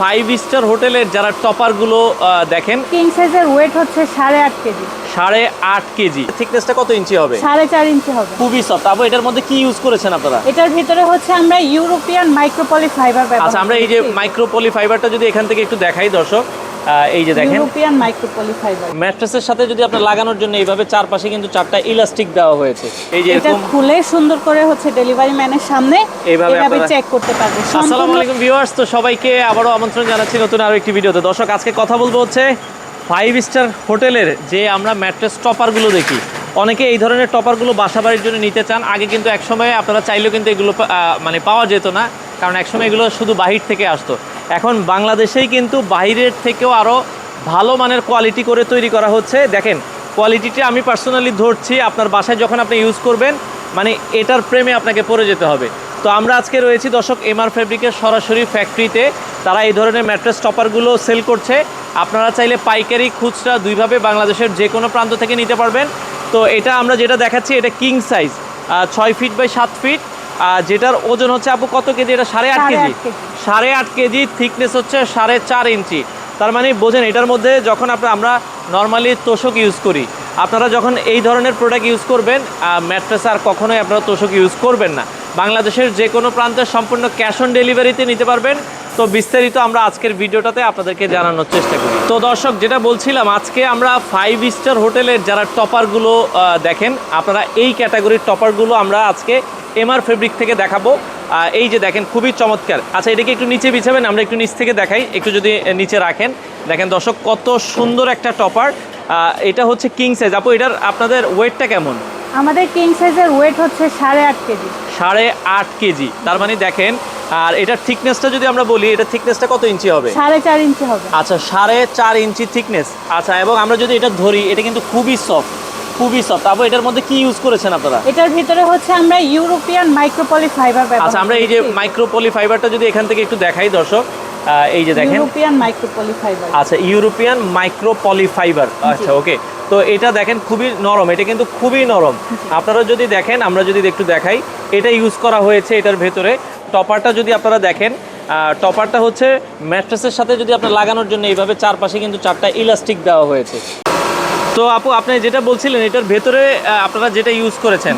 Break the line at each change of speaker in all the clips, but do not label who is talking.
Five star হোটেলের যারা টপারগুলো গুলো দেখেন।
কিং সাইজের ওয়েট হচ্ছে সাড়ে আট কেজি।
সাড়ে আট কেজি। থিকনেসটা কত ইঞ্চি হবে?
সাড়ে চার ইঞ্চি হবে।
খুবই সফট তারপর এটার মধ্যে কি ইউজ করেছেন আপনারা?
এটার ভিতরে হচ্ছে আমরা ইউরোপিয়ান মাইক্রোপলি ফাইবার
আচ্ছা আমরা এই যে মাইক্রোপলি ফাইবারটা যদি এখান থেকে একটু দেখাই দর্শক এই যে দেখেন।
ইউরোপিয়ান মাইক্রোপলি ফাইবার
ম্যাট্রেসের সাথে যদি আপনার লাগানোর জন্য এইভাবে চারপাশে কিন্তু চারটা ইলাস্টিক দেওয়া হয়েছে। এই যে এরকম।
খুলে সুন্দর করে হচ্ছে ডেলিভারি ম্যানের সামনে
এইভাবে
চেক করতে পারবে।
আসসালামু আলাইকুম ভিউয়ার্স তো সবাইকে আবারও আমন্ত্রণ জানাচ্ছি নতুন আরও একটি ভিডিওতে। দর্শক আজকে কথা বলব হচ্ছে ফাইভ স্টার হোটেলের যে আমরা ম্যাট্রেস টপারগুলো দেখি। অনেকে এই ধরনের টপারগুলো বাসা বাড়ির জন্য নিতে চান। আগে কিন্তু একসময় আপনারা চাইলেও কিন্তু এগুলো মানে পাওয়া যেত না কারণ একসময় এগুলো শুধু বাহির থেকে আসতো। এখন বাংলাদেশেই কিন্তু বাইরের থেকেও আরও ভালো মানের কোয়ালিটি করে তৈরি করা হচ্ছে। দেখেন কোয়ালিটিটা আমি পার্সোনালি ধরছি, আপনার বাসায় যখন আপনি ইউজ করবেন মানে এটার প্রেমে আপনাকে পড়ে যেতে হবে। তো আমরা আজকে রয়েছি দর্শক এমআর ফেব্রিকের সরাসরি ফ্যাক্টরিতে তারা এই ধরনের ম্যাট্রেস টপারগুলো সেল করছে। আপনারা চাইলে পাইকারি খুচরা দুইভাবে বাংলাদেশের যে কোনো প্রান্ত থেকে নিতে পারবেন। তো এটা আমরা যেটা দেখাচ্ছি, এটা কিং সাইজ ছয় ফিট বাই সাত ফিট যেটার ওজন হচ্ছে আপু কত কেজি? এটা সাড়ে আট কেজি। সাড়ে আট কেজি থিকনেস হচ্ছে সাড়ে চার ইঞ্চি। তার মানে বোঝেন এটার মধ্যে যখন আপনার আমরা নর্মালি তোষক ইউজ করি আপনারা যখন এই ধরনের প্রোডাক্ট ইউজ করবেন ম্যাট্রেস আর কখনোই আপনারা তোষক ইউজ করবেন না। বাংলাদেশের যে কোনো প্রান্তে সম্পূর্ণ ক্যাশ অন ডেলিভারিতে নিতে পারবেন। তো বিস্তারিত আমরা আজকের ভিডিওটাতে আপনাদেরকে জানানোর চেষ্টা করি। তো দর্শক যেটা বলছিলাম আজকে আমরা ফাইভ স্টার হোটেলের যারা টপারগুলো দেখেন আপনারা এই ক্যাটাগরির টপারগুলো আমরা আজকে এমআর ফেব্রিক থেকে দেখাবো। এই যে দেখেন খুবই চমৎকার। আচ্ছা এটাকে একটু নিচে বিছাবেন আমরা একটু নিচ থেকে দেখাই। একটু যদি নিচে রাখেন। দেখেন দর্শক কত সুন্দর একটা টপার এটা হচ্ছে কিং সাইজ আপু এটার আপনাদের ওয়েটটা কেমন?
আমাদের কিং সাইজের ওয়েট হচ্ছে সাড়ে আট কেজি।
সাড়ে আট কেজি। তার মানে দেখেন আর এটার থিকনেসটা যদি আমরা বলি এটা থিকনেসটা কত ইঞ্চি হবে?
সাড়ে চার ইঞ্চি হবে।
আচ্ছা সাড়ে চার ইঞ্চি থিকনেস আচ্ছা এবং আমরা যদি এটা ধরি এটা কিন্তু খুবই সফট খুবই সফট আপু এটার মধ্যে কি ইউজ করেছেন আপনারা?
এটার ভিতরে হচ্ছে আমরা ইউরোপিয়ান মাইক্রোপলি ফাইবার
আচ্ছা আমরা এই যে মাইক্রোপলি ফাইবারটা যদি এখান থেকে একটু দেখাই দর্শক এই যে দেখেন।
ইউরোপিয়ান মাইক্রোপলি ফাইবার
আচ্ছা ইউরোপিয়ান মাইক্রোপলি ফাইবার আচ্ছা ওকে। তো এটা দেখেন খুবই নরম। এটা কিন্তু খুবই নরম। আপনারা যদি দেখেন আমরা যদি একটু দেখাই এটা ইউজ করা হয়েছে এটার ভেতরে। টপারটা যদি আপনারা দেখেন টপারটা হচ্ছে ম্যাট্রেসের সাথে যদি আপনার লাগানোর জন্য এইভাবে চারপাশে কিন্তু চারটা ইলাস্টিক দেওয়া হয়েছে। তো আপু আপনি যেটা বলছিলেন এটার ভেতরে আপনারা যেটা ইউজ করেছেন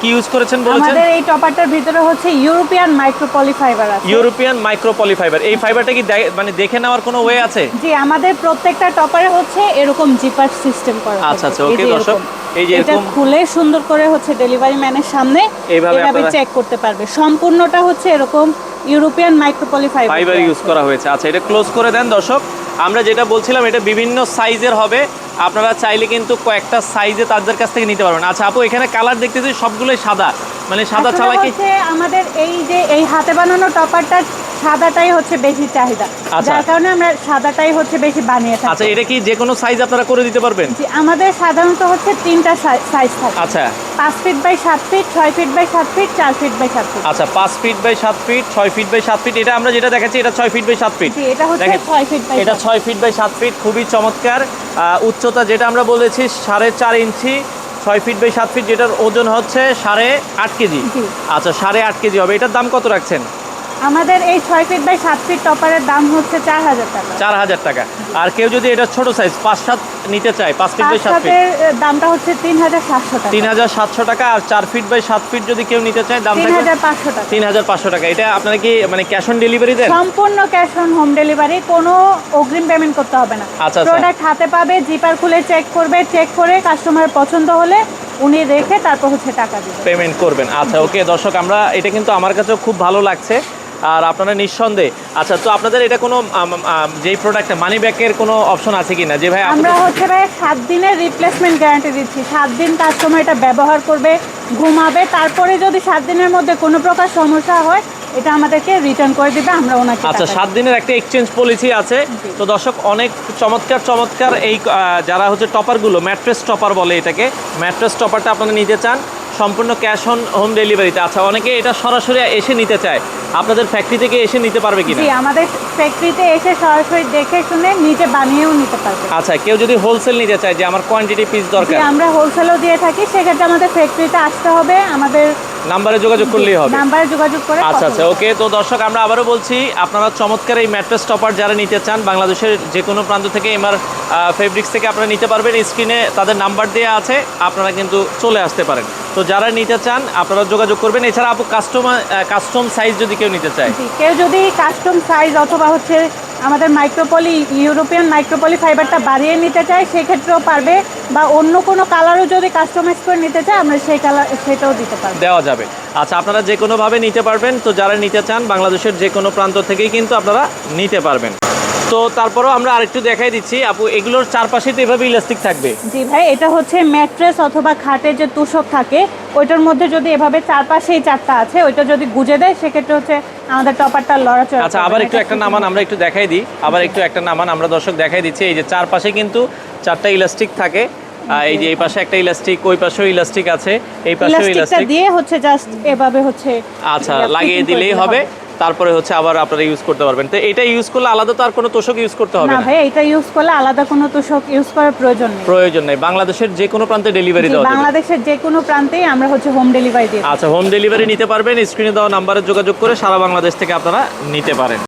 কি ইউজ করেছেন বলেছেন?
আমাদের এই টপারটার ভিতরে হচ্ছে ইউরোপিয়ান মাইক্রোপলি ফাইবার আছে।
ইউরোপিয়ান মাইক্রোপলি ফাইবার এই ফাইবারটা কি মানে দেখে নেওয়ার কোনো ওয়ে আছে?
জি আমাদের প্রত্যেকটা টপারে হচ্ছে এরকম জিপার সিস্টেম করা
আচ্ছা, আচ্ছা, ওকে, দর্শক, এই যে
এটা খুলে সুন্দর করে হচ্ছে ডেলিভারি ম্যানের সামনে
এইভাবে
চেক করতে পারবে। সম্পূর্ণটা হচ্ছে এরকম European micropoly fibre
fibre use করা হয়েছে। আচ্ছা এটা ক্লোজ করে দেন দর্শক। আমরা যেটা বলছিলাম এটা বিভিন্ন সাইজের হবে। আপনারা চাইলে কিন্তু কয়েকটা সাইজে তাদের কাছ থেকে নিতে পারবেন। আচ্ছা আপু এখানে কালার দেখতেছি সবগুলোই সাদা। মানে সাদা ছাড়া কি
আমাদের এই যে এই হাতে বানানো টপারটা সাদাটাই হচ্ছে বেশি চাহিদা।
আচ্ছা।
যার কারণে আমরা সাদাটাই হচ্ছে বেশি বানিয়ে থাকি।
আচ্ছা এটা কি যে কোনো সাইজ আপনারা করে দিতে পারবেন?
জি, আমাদের সাধারণত হচ্ছে তিনটা সাইজ থাকে।
আচ্ছা।
পাঁচ ফিট বাই সাত ফিট ছয় ফিট বাই সাত ফিট চার ফিট বাই সাত ফিট
আচ্ছা পাঁচ ফিট বাই সাত ফিট ছয় ফিট বাই সাত ফিট এটা আমরা যেটা দেখাচ্ছি এটা ছয় ফিট বাই সাত ফিট
জি এটা হচ্ছে ছয় ফিট বাই
এটা ছয় ফিট বাই সাত ফিট খুবই চমৎকার। উচ্চতা যেটা আমরা বলেছি সাড়ে চার ইঞ্চি ছয় ফিট বাই সাত ফিট যেটার ওজন হচ্ছে সাড়ে আট কেজি। আচ্ছা সাড়ে আট কেজি হবে। এটার দাম কত রাখছেন?
আমাদের এই ছয় ফিট বাই সাত ফিট টপারের দাম হচ্ছে চার হাজার টাকা।
চার হাজার টাকা। আর কেউ যদি এটা ছোট সাইজ পাঁচ সাত নিতে চায় পাঁচ ফিট বাই সাত ফিট
দামটা হচ্ছে তিন হাজার সাতশো টাকা।
তিন হাজার সাতশো টাকা আর চার ফিট বাই সাত ফিট যদি কেউ নিতে চায় দাম
তিন হাজার পাঁচশো টাকা।
তিন হাজার পাঁচশো টাকা। এটা আপনারা কি মানে ক্যাশ অন ডেলিভারি দেন?
সম্পূর্ণ ক্যাশ অন হোম ডেলিভারি কোনো অগ্রিম পেমেন্ট করতে হবে না।
আচ্ছা, আচ্ছা।
প্রোডাক্ট হাতে পাবে জিপার খুলে চেক করবে চেক করে কাস্টমার পছন্দ হলে উনি রেখে তারপর হচ্ছে টাকা দিবে।
পেমেন্ট করবেন। আচ্ছা ওকে দর্শক আমরা এটা কিন্তু আমার কাছেও খুব ভালো লাগছে। আর আপনারা নিঃসন্দেহে। আচ্ছা তো আপনাদের এটা কোনো যেই প্রোডাক্টে মানি ব্যাকের কোনো অপশন আছে কি না যে ভাই
আমরা হচ্ছে ভাই সাত দিনের রিপ্লেসমেন্ট গ্যারান্টি দিচ্ছি। সাত দিন কাস্টমার এটা ব্যবহার করবে ঘুমাবে তারপরে যদি সাত দিনের মধ্যে কোনো প্রকার সমস্যা হয় এটা আমাদেরকে রিটার্ন করে দিবে আমরা ওনাকে
আচ্ছা সাত দিনের একটা এক্সচেঞ্জ পলিসি আছে। তো দর্শক অনেক চমৎকার চমৎকার এই যারা হচ্ছে টপারগুলো ম্যাট্রেস টপার বলে এটাকে ম্যাট্রেস টপারটা আপনারা নিতে চান। সম্পূর্ণ ক্যাশ অন হোম ডেলিভারিতে। আচ্ছা অনেকে এটা সরাসরি এসে নিতে চায়। আপনাদের ফ্যাক্টরি থেকে এসে নিতে পারবে কিনা?
জি আমাদের ফ্যাক্টরিতে এসে সরাসরি দেখে শুনে নিজে বানিয়েও নিতে পারবে।
আচ্ছা কেউ যদি হোলসেল নিতে চায় যে আমার কোয়ান্টিটি পিস
জি
দরকার।
আমরা হোলসেলও দিয়ে থাকি সেক্ষেত্রে আমাদের ফ্যাক্টরিতে আসতে হবে। আমাদের
নাম্বারে যোগাযোগ করলেই হবে।
নাম্বারে যোগাযোগ করে
আচ্ছা আচ্ছা ওকে তো দর্শক আমরা আবারও বলছি আপনারা চমৎকার এই ম্যাট্রেস টপার যারা নিতে চান বাংলাদেশের যে কোনো প্রান্ত থেকে এমআর ফেব্রিক্স থেকে আপনারা নিতে পারবেন। স্ক্রিনে তাদের নাম্বার দেওয়া আছে আপনারা কিন্তু চলে আসতে পারেন। তো যারা নিতে চান আপনারা যোগাযোগ করবেন। এছাড়া আপু কাস্টমার কাস্টম সাইজ যদি কেউ নিতে চায়।
কেউ যদি কাস্টম সাইজ অথবা হচ্ছে আমাদের মাইক্রোপলি ইউরোপিয়ান মাইক্রোপলি ফাইবারটা বাড়িয়ে নিতে চাই সেক্ষেত্রেও পারবে। বা অন্য কোনো কালারও যদি কাস্টমাইজ করে নিতে চায় আমরা সেই কালার সেটাও দিতে পারব।
দেওয়া যাবে। আচ্ছা আপনারা যে কোনোভাবে নিতে পারবেন। তো যারা নিতে চান বাংলাদেশের যে কোনো প্রান্ত থেকেই কিন্তু আপনারা নিতে পারবেন। তো তারপরেও আমরা আরেকটু দেখাই দিচ্ছি। আপু এগুলোর চারপাশে তো এভাবে ইলাস্টিক থাকবে।
জি ভাই এটা হচ্ছে ম্যাট্রেস অথবা খাটের যে তুষক থাকে ওইটার মধ্যে যদি এভাবে চারপাশেই চারটা আছে ওইটা যদি গুজে দেয় সেক্ষেত্রে হচ্ছে আমাদের টপারটা লড়াচড়া
আচ্ছা আবার একটু একটা নামান আমরা একটু দেখাই দিই। আবার একটু একটা নামান আমরা দর্শক দেখাই দিচ্ছি। এই যে চারপাশে কিন্তু চারটা ইলাস্টিক থাকে। এই যে এই পাশে একটা ইলাস্টিক ওই পাশেও ইলাস্টিক আছে। এই পাশেও ইলাস্টিক।
দিয়ে হচ্ছে জাস্ট এভাবে হচ্ছে
আচ্ছা লাগিয়ে দিলেই হবে। তারপরে হচ্ছে আবার আপনারা ইউজ করতে পারবেন। তো এটা ইউজ করলে আলাদা তো আর কোনো তোষক ইউজ করতে হবে
না ভাই এটা ইউজ করলে আলাদা কোনো তোষক ইউজ করার প্রয়োজন নেই।
প্রয়োজন নেই। বাংলাদেশের যে কোনো প্রান্তে ডেলিভারি দেওয়া যাবে।
বাংলাদেশের যে কোনো প্রান্তেই আমরা হচ্ছে হোম ডেলিভারি দিই
আচ্ছা হোম ডেলিভারি নিতে পারবেন। স্ক্রিনে দেওয়া নাম্বারে যোগাযোগ করে সারা বাংলাদেশ থেকে আপনারা নিতে পারেন।